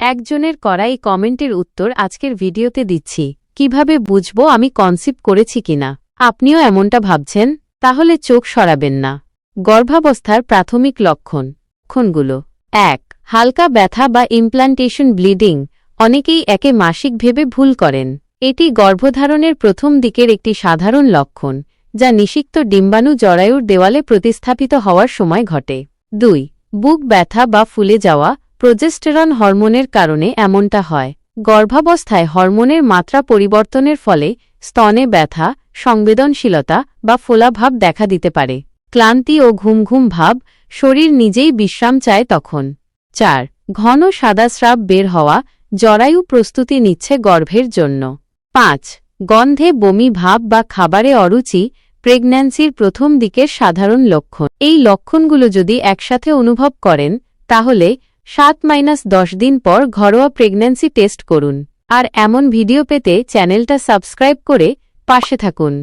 একজনের করা এই কমেন্টের উত্তর আজকের ভিডিওতে দিচ্ছি। কীভাবে বুঝব আমি কনসিভ করেছি কিনা? আপনিও এমনটা ভাবছেন? তাহলে চোখ সরাবেন না। গর্ভাবস্থার প্রাথমিক লক্ষণ। লক্ষণগুলো। এক, হালকা ব্যথা বা ইমপ্লান্টেশন ব্লিডিং অনেকেই একে মাসিক ভেবে ভুল করেন। এটি গর্ভধারণের প্রথম দিকের একটি সাধারণ লক্ষণ, যা নিষিক্ত ডিম্বাণু জরায়ুর দেওয়ালে প্রতিস্থাপিত হওয়ার সময় ঘটে। দুই, বুক ব্যথা বা ফুলে যাওয়া। প্রোজেস্টেরন হরমোনের কারণে এমনটা হয়। গর্ভাবস্থায় হরমোনের মাত্রা পরিবর্তনের ফলে স্তনে ব্যথা, সংবেদনশীলতা বা ফোলাভাব দেখা দিতে পারে। ক্লান্তি ও ঘুম ঘুম ভাব শরীর নিজেই বিশ্রাম চায় তখন। চার, ঘন সাদা স্রাব বের হওয়া জরায়ু প্রস্তুতি নিচ্ছে গর্ভের জন্য। পাঁচ, গন্ধে বমি ভাব বা খাবারে অরুচি প্রেগন্যান্সির প্রথম দিকের সাধারণ লক্ষণ। এই লক্ষণগুলো যদি একসাথে অনুভব করেন, তাহলে সাত মাইনাস দশ দিন পর ঘরোয়া প্রেগন্যান্সি টেস্ট করুন। আর এমন ভিডিও পেতে চ্যানেলটা সাবস্ক্রাইব করে পাশে থাকুন।